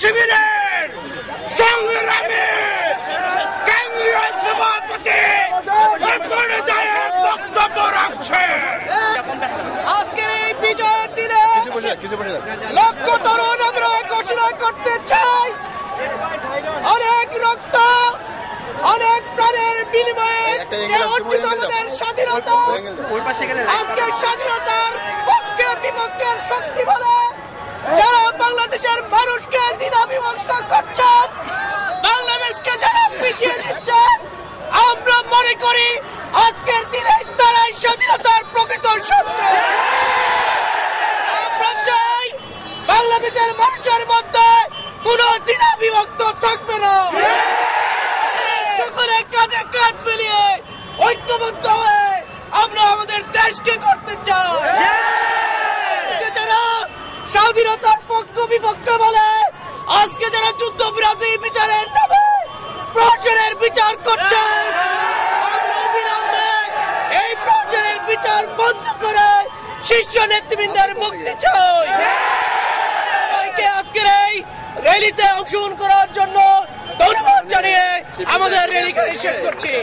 শিবিরের সংগ্রামী কেন্দ্রীয় সভাপতি বক্তব্য রাখছে। আজকের এই বিজয়ের দিনে লক্ষ তরুণ আমরা ঘোষণা করতে চাই। অনেক রক্ত অনেক প্রাণের বিনিময়ে যে অর্জিত আমাদের স্বাধীনতা আজকে স্বাধীনতার পক্ষে বিপক্ষের শক্তি বলে বাংলাদেশের মানুষকে দ্বিধা বিভক্ত করছেন। বাংলাদেশকে যারা পিছিয়ে দিচ্ছেন, আমরা মনে করি আজকের দিনে তারাই স্বাধীনতার প্রকৃত সত্য আমরা চাই বাংলাদেশের মানুষের মধ্যে কোন দ্বিধা থাকবে না। সকলে কাঁধে কাঁধ মিলিয়ে ঐক্যবদ্ধ হয়ে আমরা আমাদের দেশকে করতে চাই। স্বাধীনতার পক্ষ বিপক্ষ বলে, আজকে যারা যুদ্ধ বিরোধী বিচারের নামে প্রহসনের বিচার করছে এই প্রহসনের বিচার বন্ধ করে শীর্ষ নেতৃবৃন্দের মুক্তি চাই। আজকের এই র্যালিতে অংশগ্রহণ করার জন্য ধন্যবাদ জানিয়ে আমাদের র্যালি শেষ করছি।